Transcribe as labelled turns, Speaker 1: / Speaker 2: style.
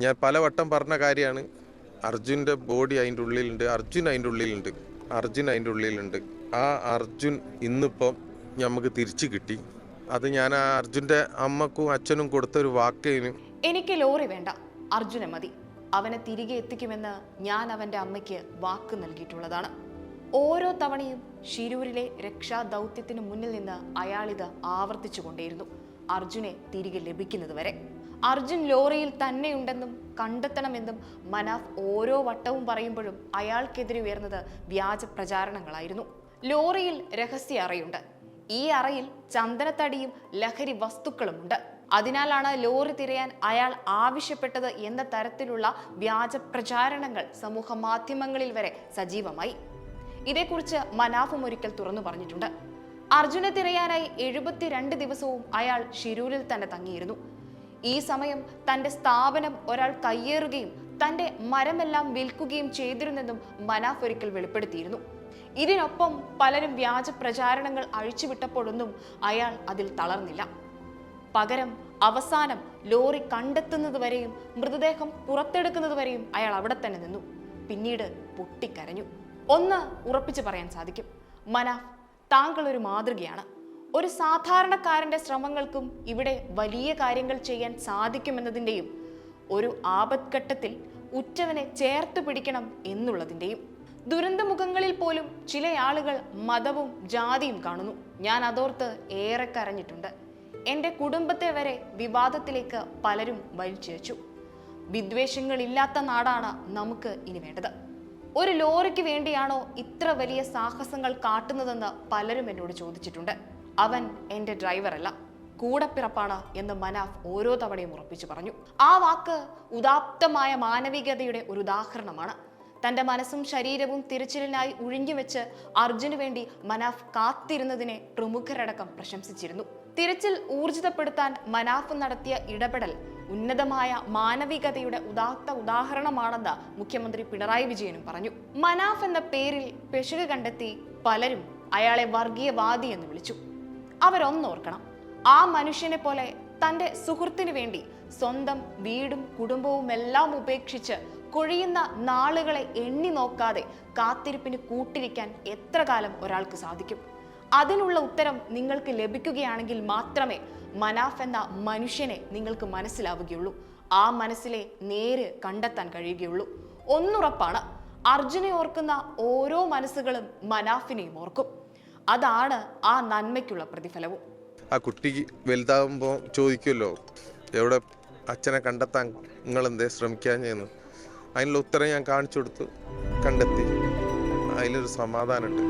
Speaker 1: ഞാൻ പലവട്ടം പറഞ്ഞ കാര്യമാണ്. അർജുന്റെ ബോഡി അതിന്റെ ഉള്ളിലുണ്ട്. അർജുൻ അതിന്റെ ഉള്ളിലുണ്ട്. അർജുൻ അതിന്റെ ഉള്ളിലുണ്ട്. ആ അർജുൻ ഇന്നിപ്പം നമുക്ക് തിരിച്ചു കിട്ടി. അത് ഞാൻ ആ അർജുന്റെ അമ്മക്കും അച്ഛനും കൊടുത്ത ഒരു വാക്കേന്
Speaker 2: എനിക്ക് ലോറി വേണ്ട. അർജുന മതി. അവനെ തിരികെ എത്തിക്കുമെന്ന് ഞാൻ അവന്റെ അമ്മയ്ക്ക് വാക്ക് നൽകിയിട്ടുള്ളതാണ്. ഓരോ തവണയും ഷിരൂരിലെ രക്ഷാ ദൗത്യത്തിന് മുന്നിൽ നിന്ന് അയാളിത് ആവർത്തിച്ചു കൊണ്ടേയിരുന്നു അർജുനെ തിരികെ ലഭിക്കുന്നത് വരെ അർജുൻ ലോറിയിൽ തന്നെയുണ്ടെന്നും കണ്ടെത്തണമെന്നും മനാഫ് ഓരോ വട്ടവും പറയുമ്പോഴും അയാൾക്കെതിരെ ഉയർന്നത് വ്യാജ പ്രചാരണങ്ങളായിരുന്നു. ലോറിയിൽ രഹസ്യ അറയുണ്ട്. ഈ അറയിൽ ചന്ദനത്തടിയും ലഹരി വസ്തുക്കളുമുണ്ട്. അതിനാലാണ് ലോറി തിരയാൻ അയാൾ ആവശ്യപ്പെട്ടത് എന്ന തരത്തിലുള്ള വ്യാജ പ്രചാരണങ്ങൾ സമൂഹ മാധ്യമങ്ങളിൽ വരെ സജീവമായി. ഇതേക്കുറിച്ച് മനാഫും ഒരിക്കൽ തുറന്നു പറഞ്ഞിട്ടുണ്ട്. അർജുനെ തിരയാനായി എഴുപത്തിരണ്ട് ദിവസവും അയാൾ ഷിരൂരിൽ തന്നെ തങ്ങിയിരുന്നു. ഈ സമയം തന്റെ സ്ഥാപനം ഒരാൾ കയ്യേറുകയും തന്റെ മരമെല്ലാം വിൽക്കുകയും ചെയ്തിരുന്നെന്നും മനാഫ് ഒരിക്കൽ വെളിപ്പെടുത്തിയിരുന്നു. ഇതിനൊപ്പം പലരും വ്യാജ പ്രചാരണങ്ങൾ അഴിച്ചുവിട്ടപ്പോഴൊന്നും അയാൾ അതിൽ തളർന്നില്ല. പകരം അവസാനം ലോറി കണ്ടെത്തുന്നതുവരെയും മൃതദേഹം പുറത്തെടുക്കുന്നതുവരെയും അയാൾ അവിടെ തന്നെ നിന്നു. പിന്നീട് പൊട്ടിക്കരഞ്ഞു. ഒന്ന് ഉറപ്പിച്ചു പറയാൻ സാധിക്കും. മനാഫ് താങ്കൾ ഒരു മാതൃകയാണ്. ഒരു സാധാരണക്കാരന്റെ ശ്രമങ്ങൾക്കും ഇവിടെ വലിയ കാര്യങ്ങൾ ചെയ്യാൻ സാധിക്കുമെന്നതിന്റെയും ഒരു ആപത്ഘട്ടത്തിൽ ഉറ്റവനെ ചേർത്ത് പിടിക്കണം എന്നുള്ളതിന്റെയും ദുരന്തമുഖങ്ങളിൽ പോലും ചില ആളുകൾ മതവും ജാതിയും കാണുന്നു. ഞാൻ അതോർത്ത് ഏറെ കരഞ്ഞിട്ടുണ്ട്. എന്റെ കുടുംബത്തെ വരെ വിവാദത്തിലേക്ക് പലരും വലിച്ചിഴച്ചു. വിദ്വേഷങ്ങളില്ലാത്ത നാടാണ് നമുക്ക് ഇനി വേണ്ടത്. ഒരു ലോറിക്ക് വേണ്ടിയാണോ ഇത്ര വലിയ സാഹസങ്ങൾ കാട്ടുന്നതെന്ന് പലരും എന്നോട് ചോദിച്ചിട്ടുണ്ട്. അവൻ എന്റെ ഡ്രൈവറല്ല കൂടപ്പിറപ്പാണ് എന്ന് മനാഫ് ഓരോ തവണയും ഉറപ്പിച്ചു പറഞ്ഞു. ആ വാക്ക് ഉദാപ്തമായ മാനവികതയുടെ ഒരു ഉദാഹരണമാണ്. തന്റെ മനസ്സും ശരീരവും തിരച്ചിലിനായി ഉഴിഞ്ഞുവെച്ച് അർജുന് വേണ്ടി മനാഫ് കാത്തിരുന്നതിനെ പ്രമുഖരടക്കം പ്രശംസിച്ചിരുന്നു. തിരച്ചിൽ ഊർജിതപ്പെടുത്താൻ മനാഫ് നടത്തിയ ഇടപെടൽ ഉന്നതമായ മാനവികതയുടെ ഉദാത്ത ഉദാഹരണമാണെന്ന് മുഖ്യമന്ത്രി പിണറായി വിജയനും പറഞ്ഞു. മനാഫ് എന്ന പേരിൽ പെശുക കണ്ടെത്തി പലരും അയാളെ വർഗീയവാദി എന്ന് വിളിച്ചു. അവരൊന്നോർക്കണം ആ മനുഷ്യനെ പോലെ തന്റെ സുഹൃത്തിനു വേണ്ടി സ്വന്തം വീടും കുടുംബവും എല്ലാം ഉപേക്ഷിച്ച് കൊഴിയുന്ന നാളുകളെ എണ്ണി നോക്കാതെ കാത്തിരിപ്പിന് കൂട്ടിരിക്കാൻ എത്ര കാലം ഒരാൾക്ക് സാധിക്കും? അതിനുള്ള ഉത്തരം നിങ്ങൾക്ക് ലഭിക്കുകയാണെങ്കിൽ മാത്രമേ മനാഫ് എന്ന മനുഷ്യനെ നിങ്ങൾക്ക് മനസ്സിലാവുകയുള്ളൂ. ആ മനസ്സിലെ നേര് കണ്ടെത്താൻ കഴിയുകയുള്ളൂ. ഒന്നുറപ്പാണ് അർജുനെ ഓർക്കുന്ന ഓരോ മനസ്സുകളും മനാഫിനെയും ഓർക്കും. അതാണ് ആ നന്മയ്ക്കുള്ള പ്രതിഫലവും.
Speaker 1: ആ കുട്ടി വലുതാകുമ്പോൾ ചോദിക്കുമല്ലോ എവിടെ അച്ഛനെ കണ്ടെത്താൻ നിങ്ങൾ എന്തേ ശ്രമിക്കാൻ ചെയ്യുന്നു അതിനുള്ള ഉത്തരം ഞാൻ കാണിച്ചു കൊടുത്തു കണ്ടെത്തി. അതിലൊരു സമാധാനമുണ്ട്.